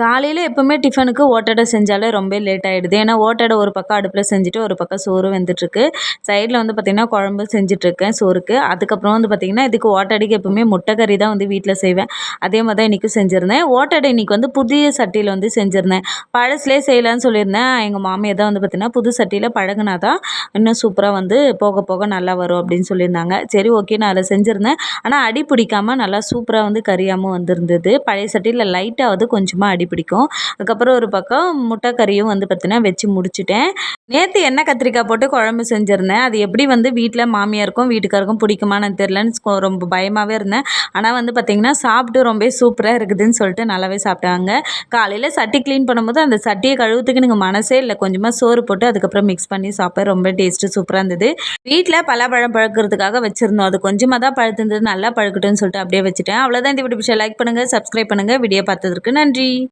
காலையில் எப்போவுமே டிஃபனுக்கு ஓட்டடை செஞ்சாலே ரொம்ப லேட் ஆகிடுது ஏன்னா ஓட்டடை ஒரு பக்கம் அடுப்பில் செஞ்சுட்டு ஒரு பக்கம் சோறு வெந்துட்டுருக்கு. சைடில் வந்து பார்த்திங்கன்னா குழம்பு செஞ்சிட்ருக்கேன் சோறுக்கு. அதுக்கப்புறம் வந்து பார்த்திங்கன்னா இதுக்கு ஓட்டடைக்கு எப்போவுமே முட்டை கறி தான் வந்து வீட்டில் செய்வேன். அதே மாதிரி தான் இன்றைக்கும் செஞ்சுருந்தேன். ஓட்டடை இன்றைக்கி வந்து புதிய சட்டியில் வந்து செஞ்சுருந்தேன். பழசுலேயே செய்யலான்னு சொல்லியிருந்தேன். எங்கள் மாமியார் தான் வந்து பார்த்திங்கன்னா புது சட்டியில் பழகுனா தான் இன்னும் சூப்பராக வந்து போக போக நல்லா வரும் அப்படின்னு சொல்லியிருந்தாங்க. சரி ஓகே நான் அதை செஞ்சுருந்தேன். ஆனால் அடி பிடிக்காமல் நல்லா சூப்பராக வந்து கறியாமல் வந்திருந்தது. பழைய சட்டியில் லைட்டாக வந்து கொஞ்சமாக அடி பிடிக்கும். அதுக்கப்புறம் ஒரு பக்கம் முட்டை கறியும் வந்து பார்த்தீங்கன்னா வச்சு முடிச்சுட்டேன். நேற்று எண்ணெய் கத்திரிக்காய் போட்டு குழம்பு செஞ்சுருந்தேன். அது எப்படி வந்து வீட்டில் மாமியாருக்கும் வீட்டுக்காருக்கும் பிடிக்குமான்னு தெரிலன்னு ரொம்ப பயமாகவே இருந்தேன். ஆனால் வந்து பார்த்திங்கன்னா சாப்பிட்டு ரொம்ப சூப்பராக இருக்குதுன்னு சொல்லிட்டு நல்லாவே சாப்பிட்டாங்க. காலையில் சட்டி க்ளீன் பண்ணும்போது அந்த சட்டியை கழுவுறதுக்கு எனக்கு மனசே இல்லை. கொஞ்சமாக சோறு போட்டு அதுக்கப்புறம் மிக்ஸ் பண்ணி சாப்பிட ரொம்ப டேஸ்ட்டு சூப்பராக இருந்தது. வீட்டில் பலாப்பழம் பழுக்கிறதுக்காக வச்சுருந்தோம். அது கொஞ்சமாக தான் பழுத்துருந்தது. நல்லா பழுக்கட்டும்னு சொல்லிட்டு அப்படியே வச்சுட்டேன். அவ்வளோதான் இந்த வீடியோ லைக் பண்ணுங்கள் சப்ஸ்கிரைப் பண்ணுங்கள் வீடியோ பார்த்ததற்கு நன்றி.